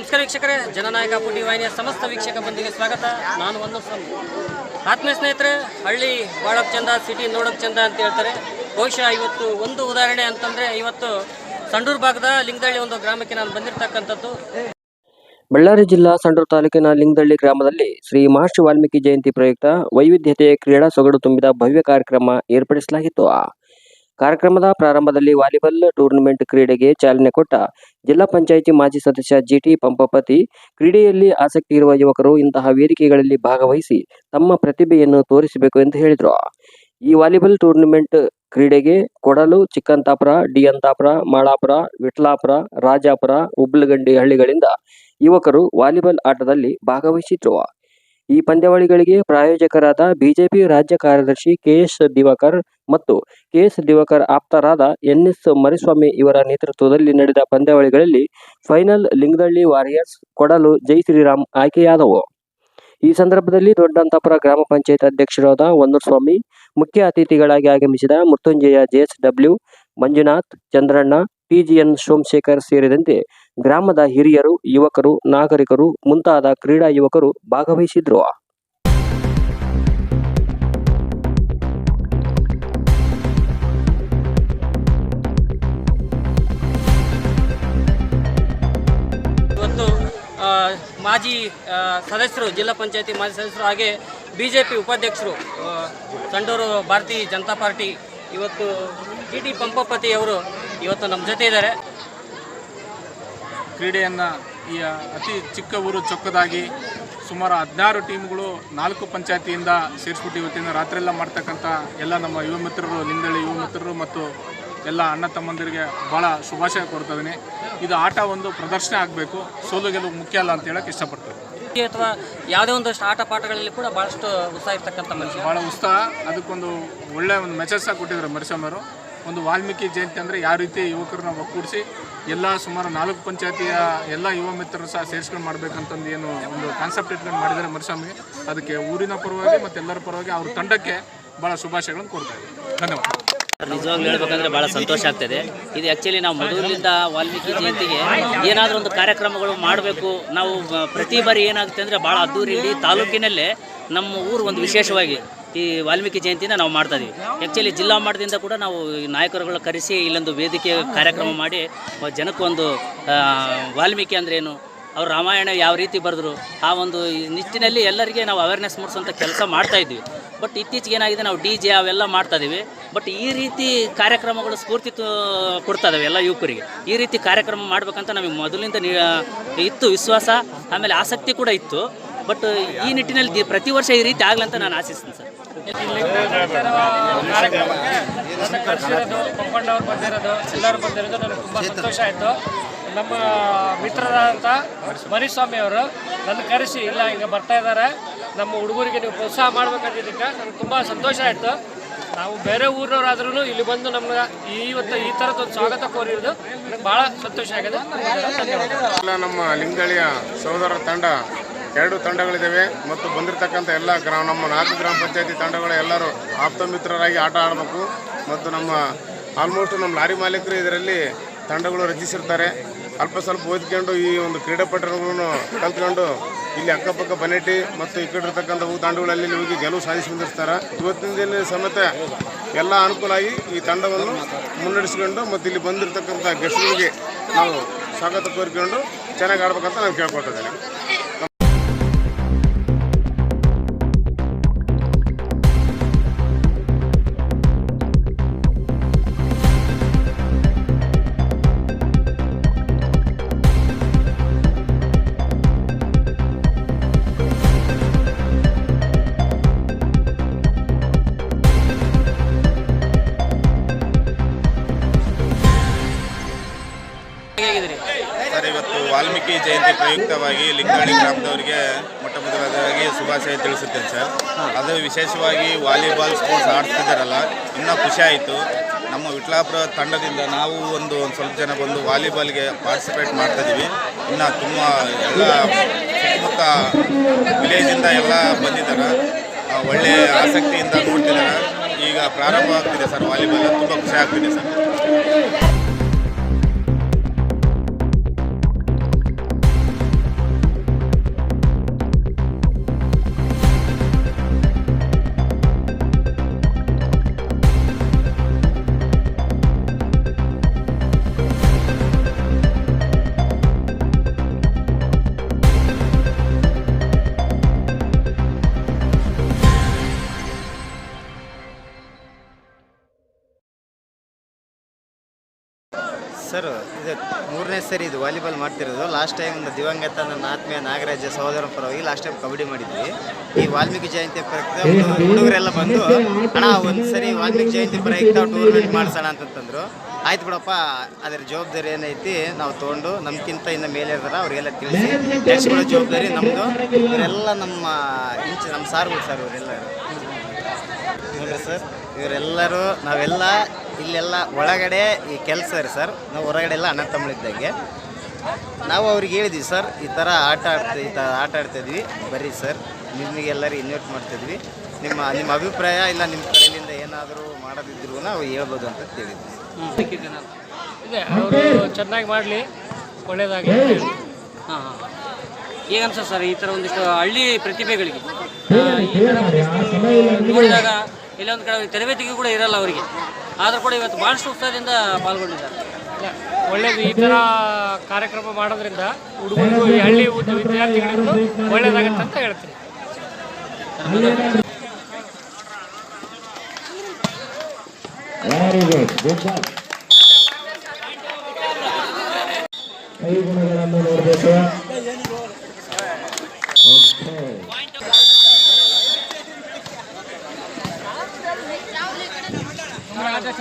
ನಮಸ್ಕಾರ ವೀಕ್ಷಕರೇ, ಜನನಾಯಕ ಪುಟಿ ವಾಹಿನಿಯ ಸಮಸ್ತ ವೀಕ್ಷಕ ಬಂದಿಗೆ ಸ್ವಾಗತ. ನಾನು ಒಂದು ಸ್ವಾಮಿ. ಆತ್ಮೀಯ ಸ್ನೇಹಿತರೆ, ಹಳ್ಳಿ ಬಾಳಕ್ ಚಂದ, ಸಿಟಿ ನೋಡಕ್ ಚಂದ ಅಂತ ಹೇಳ್ತಾರೆ. ಬಹುಶಃ ಇವತ್ತು ಒಂದು ಉದಾಹರಣೆ ಅಂತಂದ್ರೆ, ಇವತ್ತು ಸಂಡೂರ್ ಭಾಗದ ಲಿಂಗದಳ್ಳಿ ಒಂದು ಗ್ರಾಮಕ್ಕೆ ನಾನು ಬಂದಿರತಕ್ಕಂಥದ್ದು. ಬಳ್ಳಾರಿ ಜಿಲ್ಲಾ ಸಂಡೂರು ತಾಲೂಕಿನ ಲಿಂಗದಳ್ಳಿ ಗ್ರಾಮದಲ್ಲಿ ಶ್ರೀ ಮಹರ್ಷಿ ವಾಲ್ಮೀಕಿ ಜಯಂತಿ ಪ್ರಯುಕ್ತ ವೈವಿಧ್ಯತೆ ಕ್ರೀಡಾ ಸೊಗಡು ತುಂಬಿದ ಭವ್ಯ ಕಾರ್ಯಕ್ರಮ ಏರ್ಪಡಿಸಲಾಗಿತ್ತು. ಕಾರ್ಯಕ್ರಮದ ಪ್ರಾರಂಭದಲ್ಲಿ ವಾಲಿಬಾಲ್ ಟೂರ್ನಮೆಂಟ್ ಕ್ರೀಡೆಗೆ ಚಾಲನೆ ಕೊಟ್ಟ ಜಿಲ್ಲಾ ಪಂಚಾಯಿತಿ ಮಾಜಿ ಸದಸ್ಯ ಜಿಟಿ ಪಂಪಪತಿ, ಕ್ರೀಡೆಯಲ್ಲಿ ಆಸಕ್ತಿ ಇರುವ ಯುವಕರು ಇಂತಹ ವೇದಿಕೆಗಳಲ್ಲಿ ಭಾಗವಹಿಸಿ ತಮ್ಮ ಪ್ರತಿಭೆಯನ್ನು ತೋರಿಸಬೇಕು ಎಂದು ಹೇಳಿದರು. ಈ ವಾಲಿಬಾಲ್ ಟೂರ್ನಮೆಂಟ್ ಕ್ರೀಡೆಗೆ ಕೊಡಲು ಚಿಕ್ಕಂತಾಪುರ, ಡಿಯಂತಾಪುರ, ಮಾಳಾಪುರ, ವಿಟ್ಲಾಪುರ, ರಾಜಾಪುರ ಉಬ್ಲಗಂಡಿ ಹಳ್ಳಿಗಳಿಂದ ಯುವಕರು ವಾಲಿಬಾಲ್ ಆಟದಲ್ಲಿ ಭಾಗವಹಿಸಿದ್ರು. ಈ ಪಂದ್ಯಾವಳಿಗಳಿಗೆ ಪ್ರಾಯೋಜಕರಾದ ಬಿಜೆಪಿ ರಾಜ್ಯ ಕಾರ್ಯದರ್ಶಿ ಕೆಎಸ್ ದಿವಾಕರ್ ಮತ್ತು ಕೆಎಸ್ ದಿವಾಕರ್ ಆಪ್ತರಾದ ಎನ್ಎಸ್ ಮರಿಸ್ವಾಮಿ ಇವರ ನೇತೃತ್ವದಲ್ಲಿ ನಡೆದ ಪಂದ್ಯಾವಳಿಗಳಲ್ಲಿ ಫೈನಲ್ ಲಿಂಗದಳ್ಳಿ ವಾರಿಯರ್ಸ್ ಕೊಡಲು ಜೈ ಶ್ರೀರಾಮ್ ಆಯ್ಕೆಯಾದವು. ಈ ಸಂದರ್ಭದಲ್ಲಿ ದೊಡ್ಡಂತಾಪುರ ಗ್ರಾಮ ಪಂಚಾಯತ್ ಅಧ್ಯಕ್ಷರಾದ ಸ್ವಾಮಿ ಮುಖ್ಯ ಅತಿಥಿಗಳಾಗಿ ಆಗಮಿಸಿದ ಮೃತ್ಯುಂಜಯ ಜೆಎಸ್ಡಬ್ಲ್ಯೂ ಮಂಜುನಾಥ್, ಚಂದ್ರಣ್ಣ, ಪಿಜಿಎನ್ ಸೋಮಶೇಖರ್ ಸೇರಿದಂತೆ ಗ್ರಾಮದ ಹಿರಿಯರು, ಯುವಕರು, ನಾಗರಿಕರು, ಮುಂತಾದ ಕ್ರೀಡಾ ಯುವಕರು ಭಾಗವಹಿಸಿದ್ರು. ಮಾಜಿ ಸದಸ್ಯರು, ಜಿಲ್ಲಾ ಪಂಚಾಯತಿ ಮಾಜಿ ಸದಸ್ಯರು ಹಾಗೆ ಬಿ ಜೆ ಪಿ ಉಪಾಧ್ಯಕ್ಷರು ಸಂಡೂರು ಭಾರತೀಯ ಜನತಾ ಪಾರ್ಟಿ, ಇವತ್ತು ಟಿ ಟಿ ಪಂಪಪತಿ ಅವರು ಇವತ್ತು ನಮ್ಮ ಜೊತೆ ಇದ್ದಾರೆ. ಕ್ರೀಡೆಯನ್ನು ಈ ಅತಿ ಚಿಕ್ಕ ಊರು ಚೊಕ್ಕದಾಗಿ ಸುಮಾರು ಹದಿನಾರು ಟೀಮ್ಗಳು ನಾಲ್ಕು ಪಂಚಾಯತಿಯಿಂದ ಸೇರಿಸ್ಬಿಟ್ಟು ಇವತ್ತಿನ ರಾತ್ರಿಯೆಲ್ಲ ಮಾಡ್ತಕ್ಕಂಥ ಎಲ್ಲ ನಮ್ಮ ಯುವ ಮಿತ್ರರು ನಿಂದಳಿ ಯುವ ಮಿತ್ರರು ಮತ್ತು ಎಲ್ಲ ಅಣ್ಣ ತಮ್ಮಂದಿರಿಗೆ ಭಾಳ ಶುಭಾಶಯ ಕೋರ್ತಿದ್ದೀನಿ ಇದು ಆಟ ಒಂದು ಪ್ರದರ್ಶನ ಆಗಬೇಕು. ಸೋಲು ಗೆಲುವು ಮುಖ್ಯ ಅಲ್ಲ ಅಂತ ಹೇಳಕ್ಕೆ ಇಷ್ಟಪಡ್ತೇವೆ ಅಥವಾ ಯಾವುದೇ ಒಂದಷ್ಟು ಆಟ ಪಾಠಗಳಲ್ಲಿ ಕೂಡ ಭಾಳಷ್ಟು ಉತ್ಸಾಹ ಇರ್ತಕ್ಕಂಥ ಮನುಷ್ಯ. ಭಾಳ ಉತ್ಸಾಹ. ಅದಕ್ಕೊಂದು ಒಳ್ಳೆಯ ಒಂದು ಮೆಸೇಜ್ ಸಹ ಕೊಟ್ಟಿದ್ದಾರೆ ಮರಿಸ್ವಾಮಿಯವರು. ಒಂದು ವಾಲ್ಮೀಕಿ ಜಯಂತಿ ಅಂದರೆ ಯಾವ ರೀತಿ ಯುವಕರನ್ನ ಒಕ್ಕೂಡಿಸಿ ಎಲ್ಲ ಸುಮಾರು ನಾಲ್ಕು ಪಂಚಾಯತಿಯ ಎಲ್ಲ ಯುವ ಮಿತ್ರರು ಸಹ ಸೇರಿಸ್ಕೊಂಡು ಮಾಡಬೇಕಂತಂದು ಏನು ಒಂದು ಕಾನ್ಸೆಪ್ಟ್ ಇಟ್ಕೊಂಡು ಮಾಡಿದ್ದಾರೆ ಮರಿಸ್ವಾಮಿಗೆ ಅದಕ್ಕೆ ಊರಿನ ಪರವಾಗಿ ಮತ್ತು ಎಲ್ಲರ ಪರವಾಗಿ ಅವ್ರ ತಂಡಕ್ಕೆ ಭಾಳ ಶುಭಾಶಯಗಳನ್ನು ಕೊಡ್ತಾ ಇದ್ದೀವಿ ಧನ್ಯವಾದ. ನಿಜವಾಗ್ಲೂ ಹೇಳ್ಬೇಕಂದ್ರೆ ಭಾಳ ಸಂತೋಷ ಆಗ್ತದೆ. ಇದು ಆ್ಯಕ್ಚುಲಿ ನಾವು ಮೊದಲಿಂದ ವಾಲ್ಮೀಕಿ ಜಯಂತಿಗೆ ಏನಾದರೂ ಒಂದು ಕಾರ್ಯಕ್ರಮಗಳು ಮಾಡಬೇಕು. ನಾವು ಪ್ರತಿ ಬಾರಿ ಏನಾಗುತ್ತೆ ಅಂದರೆ ಭಾಳ ಅದ್ದೂರಿ ಇಡೀ ತಾಲೂಕಿನಲ್ಲೇ ನಮ್ಮ ಊರು ಒಂದು ವಿಶೇಷವಾಗಿ ಈ ವಾಲ್ಮೀಕಿ ಜಯಂತಿನ ನಾವು ಮಾಡ್ತಾ ಇದೀವಿ. ಆ್ಯಕ್ಚುಲಿ ಜಿಲ್ಲಾ ಮಟ್ಟದಿಂದ ಕೂಡ ನಾವು ನಾಯಕರುಗಳ ಕರೆಸಿ ಇಲ್ಲೊಂದು ವೇದಿಕೆ ಕಾರ್ಯಕ್ರಮ ಮಾಡಿ ಜನಕ್ಕೊಂದು ವಾಲ್ಮೀಕಿ ಅಂದ್ರೆ ಏನು, ಅವ್ರು ರಾಮಾಯಣ ಯಾವ ರೀತಿ ಬರೆದ್ರು, ಆ ಒಂದು ನಿಟ್ಟಿನಲ್ಲಿ ಎಲ್ಲರಿಗೆ ನಾವು ಅವೇರ್ನೆಸ್ ಮೂಡಿಸುವಂಥ ಕೆಲಸ ಮಾಡ್ತಾ ಇದ್ವಿ ಬಟ್ ಇತ್ತೀಚೆಗೆ ಏನಾಗಿದೆ, ನಾವು ಡಿ ಜೆ ಅವೆಲ್ಲ ಮಾಡ್ತಾ ಇದ್ದೀವಿ ಬಟ್ ಈ ರೀತಿ ಕಾರ್ಯಕ್ರಮಗಳು ಸ್ಫೂರ್ತಿ ಕೊಡ್ತಾ ಇದಾವೆ ಎಲ್ಲ ಯುವಕರಿಗೆ. ಈ ರೀತಿ ಕಾರ್ಯಕ್ರಮ ಮಾಡ್ಬೇಕಂತ ನಮಗೆ ಮೊದಲಿಂದ ಇತ್ತು ವಿಶ್ವಾಸ, ಆಮೇಲೆ ಆಸಕ್ತಿ ಕೂಡ ಇತ್ತು. ಬಟ್ ಈ ನಿಟ್ಟಿನಲ್ಲಿ ಪ್ರತಿ ವರ್ಷ ಈ ರೀತಿ ಆಗಲಂತ ನಾನು ಆಶಿಸ್ತೀನಿ ಸರ್. ನನ್ನ ಕರೆಸಿರೋದು ಬಂದಿರೋದು ಎಲ್ಲರೂ ಬಂದಿರೋದು ನನಗೆ ತುಂಬ ಸಂತೋಷ ಆಯಿತು ನಮ್ಮ ಮಿತ್ರರಾದಂಥ ಮರಿಸ್ವಾಮಿ ಅವರು ನನ್ನ ಕರೆಸಿ ಇಲ್ಲ ಹಿಂಗೆ ಬರ್ತಾ ಇದ್ದಾರೆ. ನಮ್ಮ ಹುಡುಗರಿಗೆ ನೀವು ಪ್ರೋತ್ಸಾಹ ಮಾಡ್ಬೇಕಂತಿದ್ದಕ್ಕೆ ನನಗೆ ತುಂಬ ಸಂತೋಷ ಆಯಿತು. ನಾವು ಬೇರೆ ಊರಿನವರಾದ್ರೂ ಇಲ್ಲಿ ಬಂದು ನಮ್ಗೆ ಇವತ್ತು ಈ ಥರದೊಂದು ಸ್ವಾಗತ ಕೋರಿರೋದು ನನಗೆ ಭಾಳ ಸಂತೋಷ ಆಗಿದೆ. ನಮ್ಮ ಲಿಂಗಳಿಯ ಸಹೋದರ ತಂಡ ಎರಡು ತಂಡಗಳಿದ್ದಾವೆ ಮತ್ತು ಬಂದಿರತಕ್ಕಂಥ ಎಲ್ಲ ಗ್ರಾಮ, ನಮ್ಮ ನಾಲ್ಕು ಗ್ರಾಮ ಪಂಚಾಯತಿ ತಂಡಗಳ ಎಲ್ಲರೂ ಆಪ್ತ ಮಿತ್ರರಾಗಿ ಆಟ ಆಡಬೇಕು. ಮತ್ತು ನಮ್ಮ ಆಲ್ಮೋಸ್ಟ್ ನಮ್ಮ ಲಾರಿ ಮಾಲೀಕರು ಇದರಲ್ಲಿ ತಂಡಗಳು ರಚಿಸಿರ್ತಾರೆ. ಅಲ್ಪ ಸ್ವಲ್ಪ ಓದ್ಕೊಂಡು ಈ ಒಂದು ಕ್ರೀಡಾಪಟುಗಳನ್ನು ಕಲ್ತ್ಕೊಂಡು ಇಲ್ಲಿ ಅಕ್ಕಪಕ್ಕ ಬನೆಟಿ ಮತ್ತು ಈ ಕಡೆ ಹೂ ತಂಡಗಳಲ್ಲಿ ಹೋಗಿ ಗೆಲುವು ಸಾಧಿಸಿ ಬಂದಿರ್ತಾರೆ. ಇವತ್ತಿನ ದಿನ ಸಮೇತ ಎಲ್ಲ ಅನುಕೂಲ ಆಗಿ ಈ ತಂಡವನ್ನು ಮುನ್ನಡೆಸಿಕೊಂಡು ಮತ್ತು ಇಲ್ಲಿ ಬಂದಿರತಕ್ಕಂಥ ಗೆಸ್ಟ್ಗಳಿಗೆ ನಾವು ಸ್ವಾಗತ ಕೋರಿಕೊಂಡು ಚೆನ್ನಾಗಿ ಆಡ್ಬೇಕಂತ ನಾನು ಕೇಳ್ಕೊಳ್ತಿದ್ದೇನೆ ವಾಲ್ಮೀಕಿ ಜಯಂತಿ ಪ್ರಯುಕ್ತವಾಗಿ ಲಿಂಗಾಣಿ ಗ್ರಾಮದವರಿಗೆ ಮೊಟ್ಟ ಮೊದಲಾದವಾಗಿ ಶುಭಾಶಯ ತಿಳಿಸುತ್ತೇನೆ ಸರ್. ಅದು ವಿಶೇಷವಾಗಿ ವಾಲಿಬಾಲ್ ಸ್ಪೋರ್ಟ್ಸ್ ಆಡ್ತಿದ್ದಾರಲ್ಲ, ಇನ್ನೂ ಖುಷಿ ಆಯಿತು. ನಮ್ಮ ವಿಟ್ಲಾಪುರ ತಂಡದಿಂದ ನಾವು ಒಂದು ಒಂದು ಸ್ವಲ್ಪ ಜನ ಬಂದು ವಾಲಿಬಾಲ್ಗೆ ಪಾರ್ಟಿಸಿಪೇಟ್ ಮಾಡ್ತಾಯಿದ್ದೀವಿ ಇನ್ನು ತುಂಬ ಎಲ್ಲ ಸುತ್ತಮುತ್ತ ವಿಲೇಜಿಂದ ಎಲ್ಲ ಬಂದಿದ್ದಾರೆ. ಒಳ್ಳೆಯ ಆಸಕ್ತಿಯಿಂದ ನೋಡ್ತಿದ್ದಾರೆ. ಈಗ ಪ್ರಾರಂಭ ಆಗ್ತಿದೆ ಸರ್ ವಾಲಿಬಾಲ್, ತುಂಬ ಖುಷಿ ಆಗ್ತಿದೆ ಸರ್. ಸರ್, ಇದು ಮೂರನೇ ಸರಿ ಇದು ವಾಲಿಬಾಲ್ ಮಾಡ್ತಿರೋದು. ಲಾಸ್ಟ್ ಟೈಮ್ ದಿವಂಗತ ನನ್ನ ಆತ್ಮೀಯ ನಾಗರಾಜ ಸಹೋದರ ಪರವಾಗಿ ಲಾಸ್ಟ್ ಟೈಮ್ ಕಬಡ್ಡಿ ಮಾಡಿದ್ವಿ. ಈ ವಾಲ್ಮೀಕಿ ಜಯಂತಿ ಪ್ರಯುಕ್ತ ಹುಡು- ಹುಡುಗರೆಲ್ಲ ಬಂದು, ಅಣ್ಣ, ಒಂದು ಸರಿ ವಾಲ್ಮೀಕಿ ಜಯಂತಿ ಪ್ರಯುಕ್ತ ಟೂರ್ನಮೆಂಟ್ ಮಾಡಿಸೋಣ ಅಂತಂತಂದ್ರು. ಆಯ್ತು ಬಿಡಪ್ಪ, ಅದರ ಜವಾಬ್ದಾರಿ ಏನೈತಿ ನಾವು ತೊಗೊಂಡು ನಮ್ಗಿಂತ ಇನ್ನು ಮೇಲೆ ಇರ್ತಾರ, ಅವ್ರಿಗೆಲ್ಲ ತಿಳಿಸಿ. ಜವಾಬ್ದಾರಿ ನಮ್ಮದು ಇವರೆಲ್ಲ ನಮ್ಮ, ಇಂಚ, ನಮ್ಮ ಸಾರ್ಗಳು ಸರ್ ಇವರೆಲ್ಲ ಸರ್. ಇವರೆಲ್ಲರೂ ನಾವೆಲ್ಲ ಇಲ್ಲೆಲ್ಲ ಒಳಗಡೆ ಈ ಕೆಲಸ ರೀ ಸರ್. ನಾವು ಹೊರಗಡೆ ಎಲ್ಲ ಅಣ್ಣ ತಮ್ಮಳಿದ್ದಂಗೆ. ನಾವು ಅವ್ರಿಗೆ ಹೇಳಿದ್ವಿ ಸರ್, ಈ ಥರ ಆಟ ಆಡ್ತಾ, ಈ ಥರ ಆಟ ಆಡ್ತಿದ್ವಿ ಬರ್ರಿ ಸರ್, ನಿಮಗೆಲ್ಲರೂ ಇನ್ವೈಟ್ ಮಾಡ್ತಿದ್ವಿ ನಿಮ್ಮ ನಿಮ್ಮ ಅಭಿಪ್ರಾಯ ಇಲ್ಲ ನಿಮ್ಮ ಕಡೆಯಿಂದ ಏನಾದರೂ ಮಾಡೋದಿದ್ರು ನಾವು ಹೇಳ್ಬೋದು ಅಂತ ಕೇಳಿದ್ವಿ. ಇದೆ, ಅವರು ಚೆನ್ನಾಗಿ ಮಾಡಲಿ, ಒಳ್ಳೇದಾಗಲಿ ಹಾಂ ಹಾಂ. ಈಗ ಅನ್ಸುತ್ತೆ ಸರ್ ಈ ಥರ ಒಂದಿಷ್ಟು ಹಳ್ಳಿ ಪ್ರತಿಭೆಗಳಿಗೆ? ಈ ಥರ ಒಂದಿಷ್ಟು ನೋಡಿದಾಗ ಇಲ್ಲೊಂದು ಕಡೆ ತರಬೇತಿಗೂ ಕೂಡ ಇರಲ್ಲ ಅವರಿಗೆ. ಆದರೂ ಕೂಡ ಇವತ್ತು ಭಾಳಷ್ಟು ಉತ್ಸಾಹದಿಂದ ಪಾಲ್ಗೊಂಡಿದ್ದಾರೆ. ಒಳ್ಳೇದು ಈ ಥರ ಕಾರ್ಯಕ್ರಮ ಮಾಡೋದ್ರಿಂದ ಹುಡುಗರಿಗೂ ಈ ಹಳ್ಳಿ ಉದ್ದ ವಿದ್ಯಾರ್ಥಿಗಳಿಗೂ ಒಳ್ಳೇದಾಗತ್ತೆ ಅಂತ ಹೇಳ್ತೀನಿ. ಈ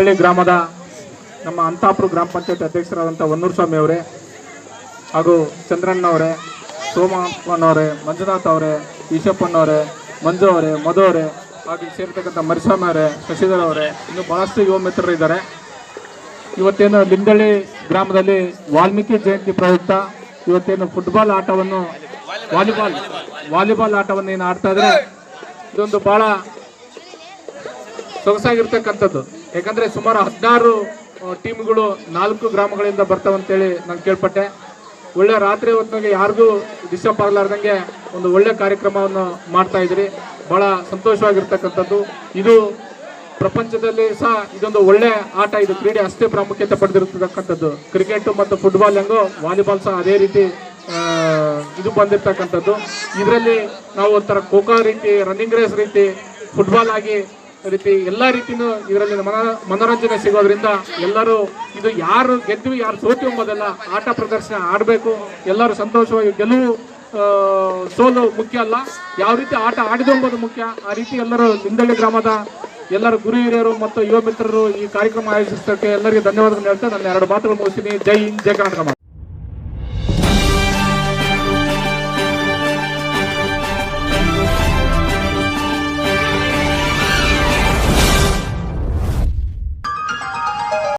ಲಿಂಗಳ್ಳಿ ಗ್ರಾಮದ ನಮ್ಮ ಅಂತಾಪುರ ಗ್ರಾಮ ಪಂಚಾಯತ್ ಅಧ್ಯಕ್ಷರಾದಂಥ ಹೊನ್ನೂರು ಸ್ವಾಮಿ ಅವರೇ ಹಾಗೂ ಚಂದ್ರಣ್ಣವರೇ ಸೋಮಪ್ಪನವರೇ ಮಂಜುನಾಥ್ ಅವರೇ, ಈಶಪ್ಪನವರೇ, ಮಂಜು ಅವರೇ, ಮಧು ಅವರೇ ಹಾಗೂ ಸೇರ್ತಕ್ಕಂಥ ಮರಿಸ್ವಾಮಿ ಅವರೇ, ಶಶಿಧರ್ ಅವರೇ, ಇನ್ನು ಬಹಳಷ್ಟು ಯುವ ಮಿತ್ರರು ಇದ್ದಾರೆ. ಇವತ್ತೇನು ಲಿಂಗಳ್ಳಿ ಗ್ರಾಮದಲ್ಲಿ ವಾಲ್ಮೀಕಿ ಜಯಂತಿ ಪ್ರಯುಕ್ತ ಇವತ್ತೇನು ಫುಟ್ಬಾಲ್ ಆಟವನ್ನು ವಾಲಿಬಾಲ್ ವಾಲಿಬಾಲ್ ಆಟವನ್ನು ಏನು ಆಡ್ತಾ ಇದ್ರೆ ಇದೊಂದು ಬಹಳ ಸೊಗಸಾಗಿರ್ತಕ್ಕಂಥದ್ದು. ಯಾಕಂದ್ರೆ ಸುಮಾರು ಹದಿನಾರು ಟೀಮ್ಗಳು ನಾಲ್ಕು ಗ್ರಾಮಗಳಿಂದ ಬರ್ತಾವಂತೇಳಿ ನಾನು ಕೇಳ್ಪಟ್ಟೆ. ಒಳ್ಳೆ ರಾತ್ರಿ ಹೊತ್ತಿನಾಗೆ ಯಾರಿಗೂ ಡಿಸ್ಟರ್ಬ್ ಆಗಲಾರ್ದಂಗೆ ಒಂದು ಒಳ್ಳೆ ಕಾರ್ಯಕ್ರಮವನ್ನು ಮಾಡ್ತಾ ಇದ್ರಿ. ಬಹಳ ಸಂತೋಷವಾಗಿರ್ತಕ್ಕಂಥದ್ದು. ಇದು ಪ್ರಪಂಚದಲ್ಲಿ ಸಹ ಇದೊಂದು ಒಳ್ಳೆ ಆಟ, ಇದು ಕ್ರೀಡೆ ಅಷ್ಟೇ ಪ್ರಾಮುಖ್ಯತೆ ಪಡೆದಿರ್ತಕ್ಕಂಥದ್ದು. ಕ್ರಿಕೆಟ್ ಮತ್ತು ಫುಟ್ಬಾಲ್ ಹೆಂಗೋ ವಾಲಿಬಾಲ್ ಸಹ ಅದೇ ರೀತಿ ಇದು ಬಂದಿರ್ತಕ್ಕಂಥದ್ದು. ಇದರಲ್ಲಿ ನಾವು ಒಂಥರ ಖೋಖೋ ರೀತಿ ರನ್ನಿಂಗ್ ರೇಸ್ ರೀತಿ ಫುಟ್ಬಾಲ್ ಆಗಿ ರೀತಿ ಎಲ್ಲ ರೀತಿನೂ ಇದರಲ್ಲಿ ಮನ- ಮನೋರಂಜನೆ ಸಿಗೋದ್ರಿಂದ ಎಲ್ಲರೂ ಇದು ಯಾರು ಗೆದ್ದು ಯಾರು ಸೋತು ಎಂಬುದೆಲ್ಲ ಆಟ ಪ್ರದರ್ಶನ ಆಡಬೇಕು. ಎಲ್ಲರೂ ಸಂತೋಷವಾಗಿ ಗೆಲುವು ಸೋಲು ಮುಖ್ಯ ಅಲ್ಲ. ಯಾವ ರೀತಿ ಆಟ ಆಡಿದು ಎಂಬುದು ಮುಖ್ಯ. ಆ ರೀತಿ ಎಲ್ಲರೂ ನಿಂದಳ್ಳಿ ಗ್ರಾಮದ ಎಲ್ಲರ ಗುರು ಹಿರಿಯರು ಮತ್ತು ಯುವ ಮಿತ್ರರು ಈ ಕಾರ್ಯಕ್ರಮ ಆಯೋಜಿಸೋಕ್ಕೆ ಎಲ್ಲರಿಗೂ ಧನ್ಯವಾದಗಳನ್ನು ಹೇಳ್ತಾ ನನ್ನ ಎರಡು ಮಾತುಗಳು ಮುಗಿಸ್ತೀನಿ. ಜೈ ಹಿಂದ್, ಜೈ ಕರ್ನಾಟಕ.